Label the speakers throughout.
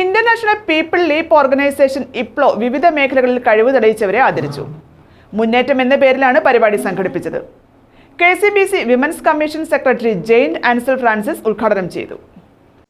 Speaker 1: International people leap organisation IPLO വിവിധ മേഖലകളിൽ കഴിവ് തെളിയിച്ചവരെ ആദരിച്ചു. മുന്നേറ്റം എന്ന പേരിലാണ് പരിപാടി സംഘടിപ്പിച്ചത്. K C B C women's commission secretary Jain Ansal Francis ഉദ്ഘാടനം ചെയ്തു.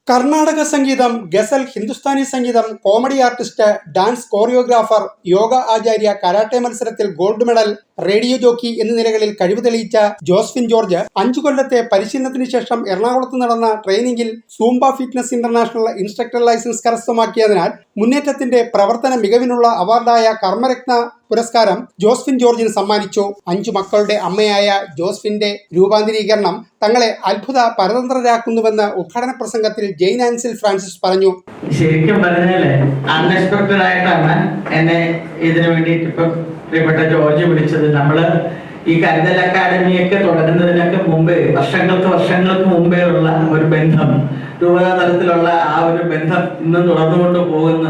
Speaker 2: കർണാടക സംഗീതം ഗസൽ ഹിന്ദുസ്ഥാനി സംഗീതം comedy artist dance choreographer yoga ആചാര്യ കരാട്ടെ മത്സരത്തിൽ ഗോൾഡ് മെഡൽ റേഡിയോ ജോക്കി എന്നീ നിലകളിൽ കഴിവ് തെളിയിച്ച ജോസ്ഫിൻ ജോർജ് അഞ്ചു കൊല്ലത്തെ പരിശീലനത്തിന് ശേഷം എറണാകുളത്ത് നടന്ന ട്രെയിനിങ്ങിൽ Zumba fitness international instructor licence കരസ്ഥമാക്കിയതിനാൽ മുന്നേറ്റത്തിന്റെ പ്രവർത്തന മികവിനുള്ള അവാർഡായ കർമ്മരത്ന പുരസ്കാരം ജോസ്ഫിൻ ജോർജിന് സമ്മാനിച്ചു. അഞ്ചു മക്കളുടെ അമ്മയായ ജോസ്ഫിന്റെ രൂപാന്തരീകരണം തങ്ങളെ അത്ഭുത പരതന്ത്രരാക്കുന്നുവെന്ന് ഉദ്ഘാടന പ്രസംഗത്തിൽ ജെയിൻ ആൻസിൽ ഫ്രാൻസിസ് പറഞ്ഞു.
Speaker 3: ശരിക്കും പറഞ്ഞാൽ അൺഎക്സ്പെക്ടഡ് ആയിട്ടാണ് എന്നെ ഇതിനു വേണ്ടിയിട്ട് ഇപ്പം പ്രിയപ്പെട്ട ജോർജ് വിളിച്ചത്. നമ്മൾ ഈ കരുതൽ അക്കാദമിയൊക്കെ തുടങ്ങുന്നതിനൊക്കെ മുമ്പേ വർഷങ്ങൾക്ക് വർഷങ്ങൾക്ക് മുമ്പേ ഉള്ള ഒരു ബന്ധം രൂപതാ തലത്തിലുള്ള ആ ഒരു ബന്ധം ഇന്നും തുടർന്നുകൊണ്ട് പോകുന്ന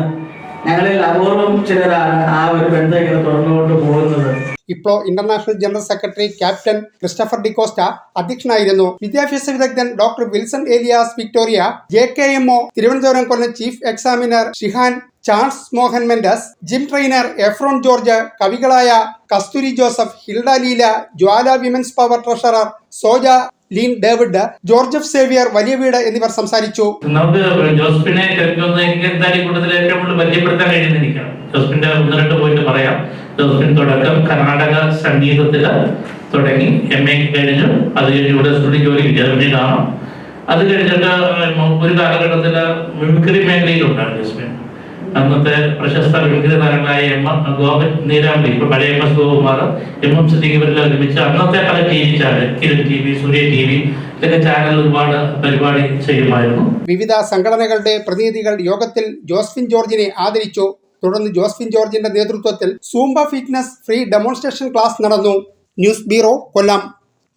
Speaker 3: ഞങ്ങളിൽ അപൂർവം ചിലരാണ് ആ ഒരു ബന്ധം ഇങ്ങനെ തുടർന്നുകൊണ്ട് പോകുന്നത്.
Speaker 2: IPLO international general secretary captain Christopher D'Costa അധ്യക്ഷനായിരുന്നു. വിദ്യാഭ്യാസ വിദഗ്ധൻ doctor Wilson Elias Victoria J K M O Thiruvananthapuram Kollam chief examiner Shihan Charles Mohan Mendes gym trainer Efron George കവികളായ Kasthuri Joseph Hilda Leela Jwala women's power treasurer Soja Leen David George F Xavier വലിയ വീട് എന്നിവർ സംസാരിച്ചു.
Speaker 4: നമുക്ക് ജോസ്ഫിനെ കൂടുതൽ ഏറ്റവും കൂടുതൽ പരിചയപ്പെടുത്താൻ കഴിയുന്നിരിക്കണം ജോസ്ഫിന്റെ ഒന്ന് രണ്ട് പോയിന്റ് പറയാം. ജോസ്ഫിൻ തുടക്കം കർണാടക സംഗീതത്തിൽ തുടങ്ങി. എം എ കഴിഞ്ഞു. അത് കഴിഞ്ഞ് ഇവിടെ സ്റ്റുഡി ജോലി കിട്ടി അത് കഴിഞ്ഞിട്ട് ഒരു കാലഘട്ടത്തിൽ മിമിക്രി മേഖലയിലുണ്ടാണ് ജോസ്ഫിൻ അന്നത്തെ പ്രശസ്ത വിവിധ താരങ്ങളായ എം ഗോപൻ നീരാമ്പി ഇപ്പൊ പഴയ M S Gopakumar M M Siddique ഇവരെല്ലാം ഒരുമിച്ച് അന്നത്തെ പല T V channel Kiran T V Surya T V ഇതൊക്കെ ചാനൽ ഒരുപാട് പരിപാടി ചെയ്യുമായിരുന്നു.
Speaker 2: വിവിധ സംഘടനകളുടെ പ്രതിനിധികൾ യോഗത്തിൽ ജോസ്ഫിൻ ജോർജിനെ ആദരിച്ചു. തുടർന്ന് ജോസ്ഫിൻ ജോർജിന്റെ നേതൃത്വത്തിൽ Zumba fitness free demonstration class നടന്നു. News bureau Kollam.